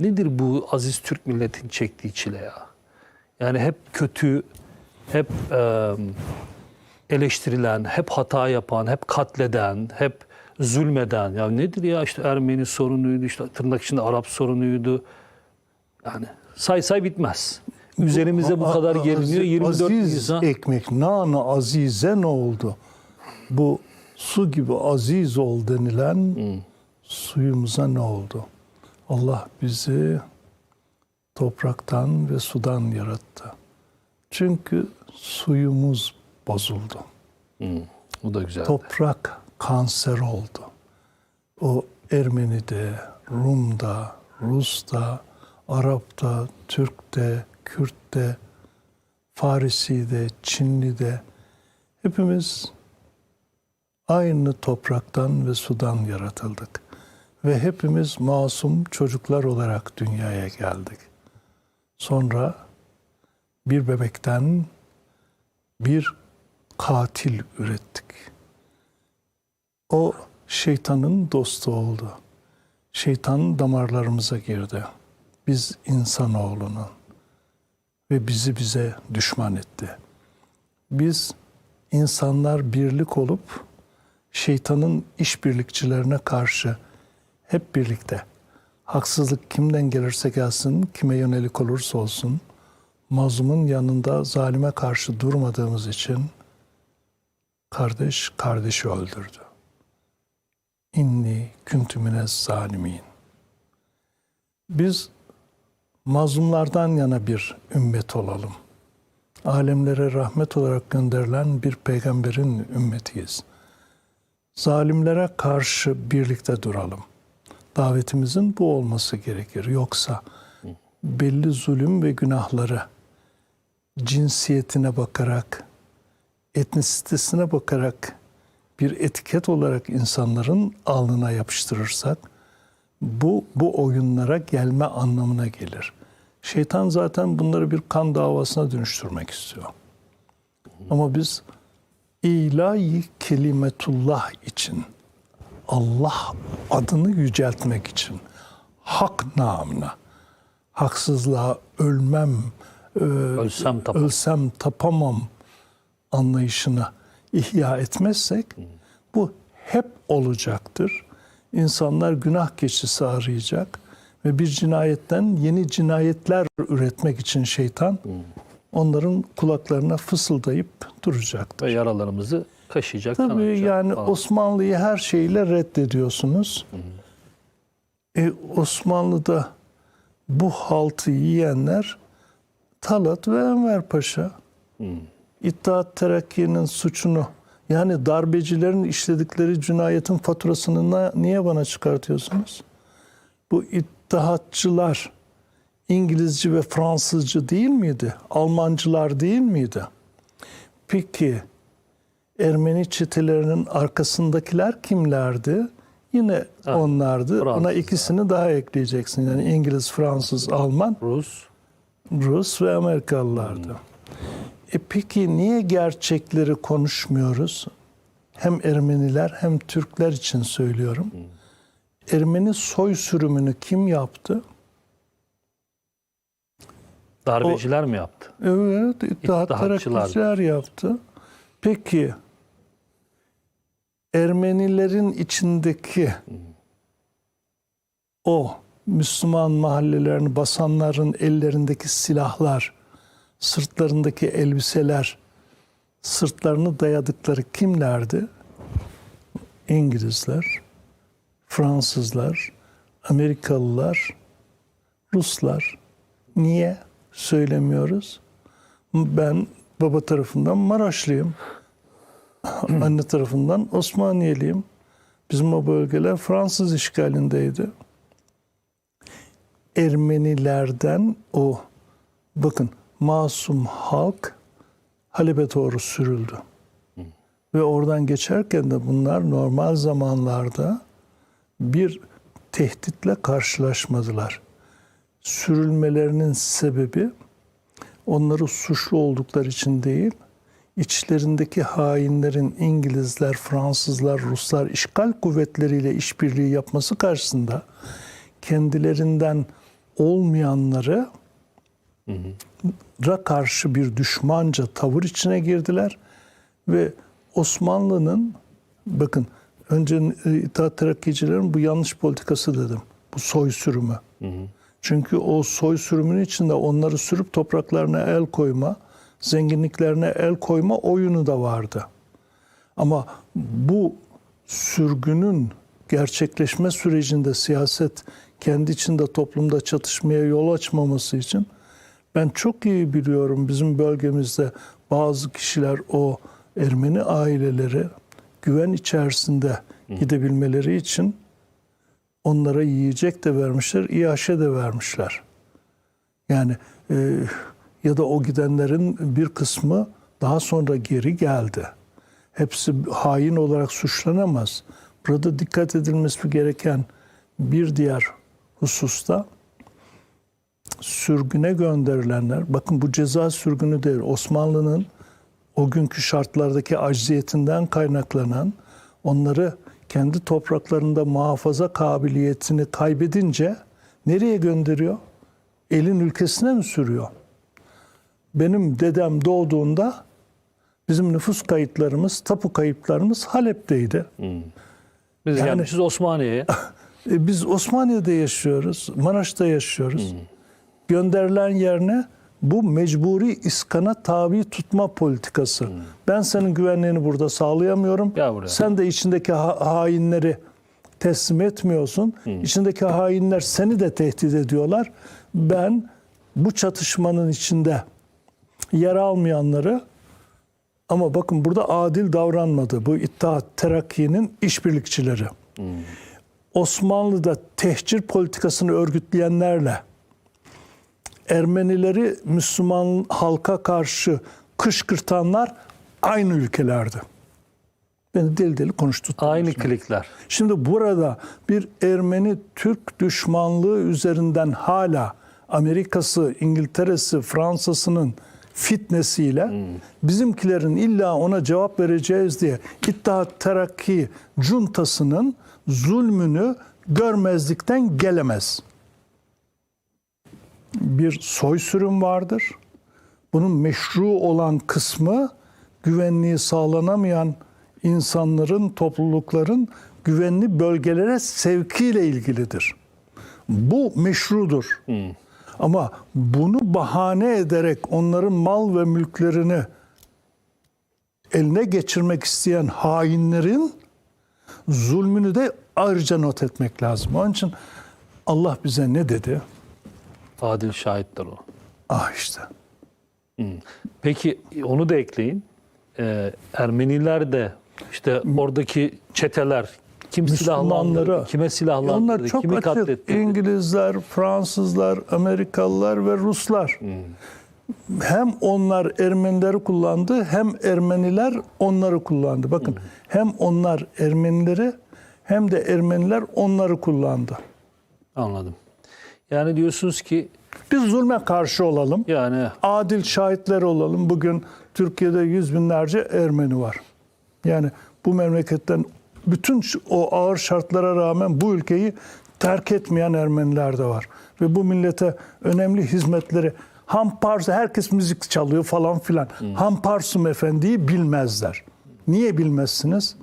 Nedir bu aziz Türk milletin çektiği çile ya? Yani hep kötü, hep e, eleştirilen, hep hata yapan, hep katleden, hep zulmeden. Ya nedir ya işte Ermeni sorunuydu, işte tırnak içinde Arap sorunuydu. Yani say say bitmez. Üzerimize bu kadar geliniyor. 24 aziz Nisan. ekmek, nana azize ne oldu? Bu su gibi aziz ol denilen suyumuza ne oldu? Allah bizi topraktan ve sudan yarattı. Çünkü suyumuz bozuldu. Bu da güzel. Toprak kanser oldu. O Ermeni'de, Rum'da, Rus'ta, Arap'ta, Türk'te, Kürt'te, Farisi'de, Çinli'de hepimiz aynı topraktan ve sudan yaratıldık. Ve hepimiz masum çocuklar olarak dünyaya geldik. Sonra bir bebekten bir katil ürettik. O şeytanın dostu oldu. Şeytan damarlarımıza girdi. Biz insanoğlunun ve bizi bize düşman etti. Biz insanlar birlik olup şeytanın işbirlikçilerine karşı hep birlikte haksızlık kimden gelirse gelsin, kime yönelik olursa olsun mazlumun yanında zalime karşı durmadığımız için kardeş kardeşi öldürdü. İnni küntümüne zalimin. Biz mazlumlardan yana bir ümmet olalım. Alemlere rahmet olarak gönderilen bir peygamberin ümmetiyiz. Zalimlere karşı birlikte duralım. Davetimizin bu olması gerekir. Yoksa belli zulüm ve günahları cinsiyetine bakarak, etnisitesine bakarak bir etiket olarak insanların alnına yapıştırırsak bu bu oyunlara gelme anlamına gelir. Şeytan zaten bunları bir kan davasına dönüştürmek istiyor. Ama biz ilahi kelimetullah için Allah adını yüceltmek için hak namına haksızlığa ölmem Ölsem tapamam. ölsem tapamam anlayışını ihya etmezsek bu hep olacaktır. İnsanlar günah keçisi arayacak ve bir cinayetten yeni cinayetler üretmek için şeytan onların kulaklarına fısıldayıp duracaktır. Ve yaralarımızı kaşıyacak. Tabii kanatacak yani falan. Osmanlı'yı her şeyle reddediyorsunuz. E, Osmanlı'da bu haltı yiyenler Talat ve Enver Paşa. İttihat Terakki'nin suçunu yani darbecilerin işledikleri cinayetin faturasını niye bana çıkartıyorsunuz? Bu ittihatçılar İngilizce ve Fransızcı değil miydi? Almancılar değil miydi? Peki Ermeni çetelerinin arkasındakiler kimlerdi? Yine onlardı. Ona Fransızlar. ikisini daha ekleyeceksin. Yani İngiliz, Fransız, Alman, Rus Rus ve Amerikalılardı. E peki niye gerçekleri konuşmuyoruz? Hem Ermeniler hem Türkler için söylüyorum. Ermeni soy sürümünü kim yaptı? darbeciler mi yaptı? Evet. Terakkiçiler yaptı. Peki Ermenilerin içindeki o Müslüman mahallelerini basanların ellerindeki silahlar, sırtlarındaki elbiseler, sırtlarını dayadıkları kimlerdi? İngilizler, Fransızlar, Amerikalılar, Ruslar. Niye söylemiyoruz? Ben baba tarafından Maraşlıyım. Anne tarafından Osmaniyeliyim. Bizim o bölgeler Fransız işgalindeydi. Ermenilerden o bakın masum halk Halep'e doğru sürüldü. Ve oradan geçerken de bunlar normal zamanlarda bir tehditle karşılaşmadılar. Sürülmelerinin sebebi onları suçlu oldukları için değil, içlerindeki hainlerin İngilizler, Fransızlar, Ruslar işgal kuvvetleriyle işbirliği yapması karşısında kendilerinden olmayanları ra karşı bir düşmanca tavır içine girdiler ve Osmanlı'nın bakın önce e, İttihat Terakkicilerin bu yanlış politikası dedim. Bu soy sürümü. Çünkü o soy sürümünün içinde onları sürüp topraklarına el koyma, zenginliklerine el koyma oyunu da vardı. Ama bu sürgünün gerçekleşme sürecinde siyaset kendi içinde toplumda çatışmaya yol açmaması için ben çok iyi biliyorum bizim bölgemizde bazı kişiler o Ermeni aileleri güven içerisinde gidebilmeleri için onlara yiyecek de vermişler, iaşe de vermişler. Yani e, ya da o gidenlerin bir kısmı daha sonra geri geldi. Hepsi hain olarak suçlanamaz. Burada dikkat edilmesi gereken bir diğer hususta sürgüne gönderilenler, bakın bu ceza sürgünü değil, Osmanlı'nın o günkü şartlardaki acziyetinden kaynaklanan onları kendi topraklarında muhafaza kabiliyetini kaybedince nereye gönderiyor? Elin ülkesine mi sürüyor? Benim dedem doğduğunda bizim nüfus kayıtlarımız, tapu kayıtlarımız Halep'teydi. Biz Yani- gelmişiz Osmaniye'ye. E, biz Osmaniye'de yaşıyoruz, Maraş'ta yaşıyoruz. Gönderilen yerine bu mecburi iskana tabi tutma politikası. Ben senin güvenliğini burada sağlayamıyorum. Sen de içindeki ha- hainleri teslim etmiyorsun. İçindeki hainler seni de tehdit ediyorlar. Ben bu çatışmanın içinde yer almayanları ama bakın burada adil davranmadı. Bu İttihat Terakki'nin işbirlikçileri. Osmanlı'da tehcir politikasını örgütleyenlerle Ermenileri Müslüman halka karşı kışkırtanlar aynı ülkelerdi. Beni deli deli konuşturttular. Aynı klikler. Şimdi burada bir Ermeni Türk düşmanlığı üzerinden hala Amerika'sı, İngiltere'si, Fransa'sının fitnesiyle bizimkilerin illa ona cevap vereceğiz diye İttihat Terakki cuntasının zulmünü görmezlikten gelemez. Bir soy sürüm vardır. Bunun meşru olan kısmı güvenliği sağlanamayan insanların, toplulukların güvenli bölgelere sevkiyle ilgilidir. Bu meşrudur. Ama bunu bahane ederek onların mal ve mülklerini eline geçirmek isteyen hainlerin zulmünü de ayrıca not etmek lazım. Onun için Allah bize ne dedi? Adil şahitler o. Ah işte. Peki onu da ekleyin. Ee, Ermeniler de işte oradaki çeteler kim Müslümanları. kime silahlandırdı, Onlar çok kimi açık. katletti. İngilizler, Fransızlar, Amerikalılar ve Ruslar. Hem onlar Ermenileri kullandı hem Ermeniler onları kullandı. Bakın hem onlar Ermenileri hem de Ermeniler onları kullandı. Anladım. Yani diyorsunuz ki Biz zulme karşı olalım. yani adil şahitler olalım. Bugün Türkiye'de yüz binlerce Ermeni var. Yani bu memleketten bütün o ağır şartlara rağmen bu ülkeyi terk etmeyen Ermeniler de var. Ve bu millete önemli hizmetleri Hamparsı herkes müzik çalıyor falan filan. Hamparsum Efendi'yi bilmezler. Niye bilmezsiniz?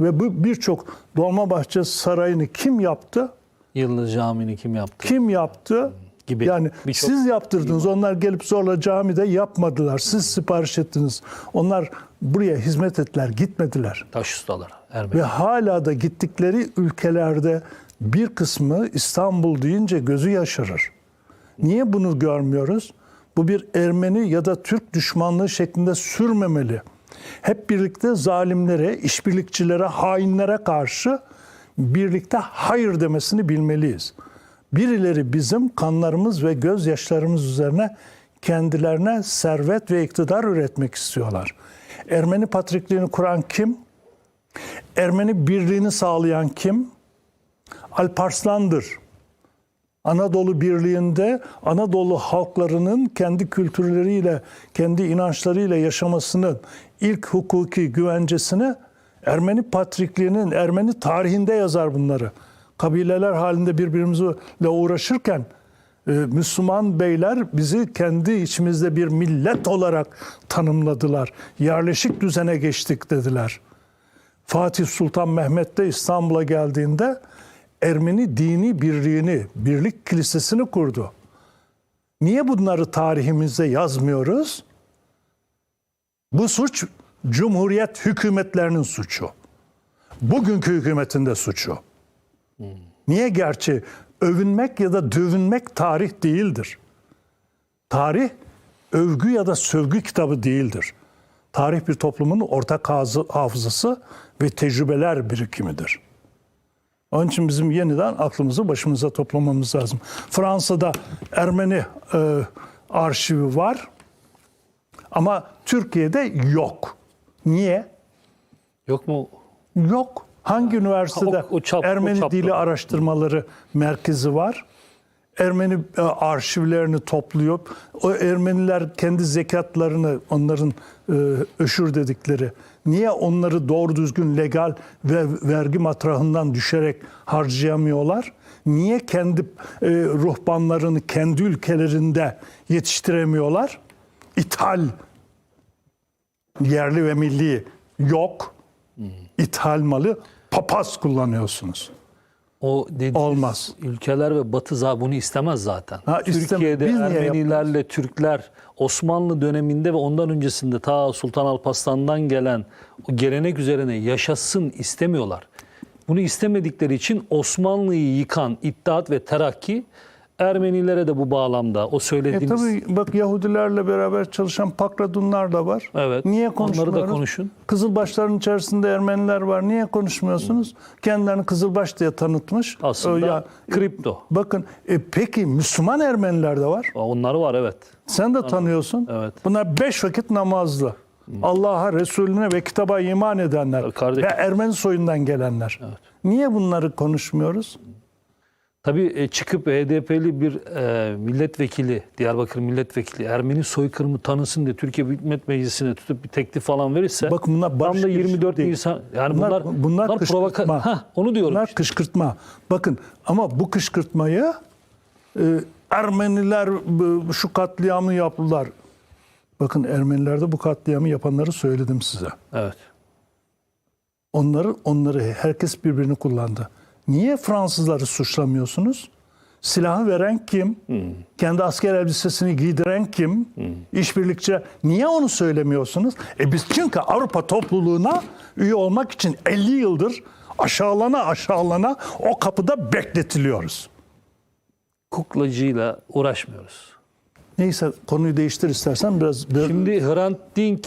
Ve bu birçok Dolmabahçe Sarayı'nı kim yaptı? Yıldız Camii'ni kim yaptı? Kim yaptı? Gibi Yani birçok siz yaptırdınız. Onlar gelip zorla camide yapmadılar. Siz sipariş ettiniz. Onlar buraya hizmet ettiler, gitmediler. Taş ustaları. Ermeni. Ve hala da gittikleri ülkelerde bir kısmı İstanbul deyince gözü yaşarır. Niye bunu görmüyoruz? Bu bir Ermeni ya da Türk düşmanlığı şeklinde sürmemeli. Hep birlikte zalimlere, işbirlikçilere, hainlere karşı birlikte hayır demesini bilmeliyiz. Birileri bizim kanlarımız ve gözyaşlarımız üzerine kendilerine servet ve iktidar üretmek istiyorlar. Ermeni patrikliğini kuran kim? Ermeni birliğini sağlayan kim? Alparslan'dır. Anadolu Birliği'nde Anadolu halklarının kendi kültürleriyle, kendi inançlarıyla yaşamasının ilk hukuki güvencesini Ermeni patrikliğinin, Ermeni tarihinde yazar bunları. Kabileler halinde birbirimizle uğraşırken Ee, Müslüman beyler bizi kendi içimizde bir millet olarak tanımladılar. Yerleşik düzene geçtik dediler. Fatih Sultan Mehmet de İstanbul'a geldiğinde Ermeni dini birliğini, birlik kilisesini kurdu. Niye bunları tarihimizde yazmıyoruz? Bu suç Cumhuriyet hükümetlerinin suçu. Bugünkü hükümetin de suçu. Niye gerçi övünmek ya da dövünmek tarih değildir. Tarih övgü ya da sövgü kitabı değildir. Tarih bir toplumun ortak hafızası ve tecrübeler birikimidir. Onun için bizim yeniden aklımızı başımıza toplamamız lazım. Fransa'da Ermeni e, arşivi var ama Türkiye'de yok. Niye? Yok mu? Yok. Hangi üniversitede o- o çap- o Ermeni çapta. Dili Araştırmaları Merkezi var? Ermeni e, arşivlerini topluyor. O Ermeniler kendi zekatlarını, onların e, öşür dedikleri, niye onları doğru düzgün legal ve vergi matrahından düşerek harcayamıyorlar? Niye kendi e, ruhbanlarını kendi ülkelerinde yetiştiremiyorlar? İthal yerli ve milli yok. İthal malı papaz kullanıyorsunuz. O dediğiniz Olmaz. ülkeler ve Batı za- bunu istemez zaten. Ha, Türkiye'de Biz Ermenilerle Türkler Osmanlı döneminde ve ondan öncesinde ta Sultan Alparslan'dan gelen o gelenek üzerine yaşasın istemiyorlar. Bunu istemedikleri için Osmanlı'yı yıkan İttihat ve Terakki Ermenilere de bu bağlamda o E söylediğiniz tabii bak Yahudilerle beraber çalışan Pakradunlar da var. Evet. Niye Onları da konuşmuyoruz? konuşun. Kızılbaşların içerisinde Ermeniler var. Niye konuşmuyorsunuz? Kendilerini Kızılbaş diye tanıtmış. aslında ya- kripto. bakın e, peki Müslüman Ermeniler de var. Onları var evet. Sen de tanıyorsun. Evet. Bunlar beş vakit namazlı. Allah'a, Resulüne ve kitaba iman edenler. Kardeşim. Ve Ermeni soyundan gelenler. Niye bunları konuşmuyoruz? Tabii e, çıkıp HDP'li bir e, milletvekili, Diyarbakır milletvekili Ermeni soykırımı tanısın diye Türkiye Büyük Millet Meclisi'ne tutup bir teklif falan verirse Bak bunlar tam da girişimi 24 değil. Nisan yani Bunlar, bunlar bunlar, bunlar, provoka kışkırtma. Hah, onu diyorum. Bunlar işte. kışkırtma. Bakın ama bu kışkırtmayı e, Ermeniler şu katliamı yaptılar. Bakın Ermenilerde bu katliamı yapanları söyledim size. Evet. Onları onları herkes birbirini kullandı. Niye Fransızları suçlamıyorsunuz? Silahı veren kim? Kendi asker elbisesini giydiren kim? İşbirlikçi. Niye onu söylemiyorsunuz? E biz çünkü Avrupa topluluğuna üye olmak için 50 yıldır aşağılana aşağılana o kapıda bekletiliyoruz. Kuklacıyla uğraşmıyoruz. Neyse konuyu değiştir istersen biraz. biraz Şimdi Hrant Dink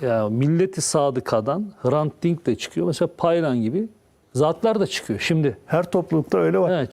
ya milleti sadıkadan Hrant Dink de çıkıyor. Mesela Paylan gibi zatlar da çıkıyor. Şimdi her toplulukta öyle var. evet,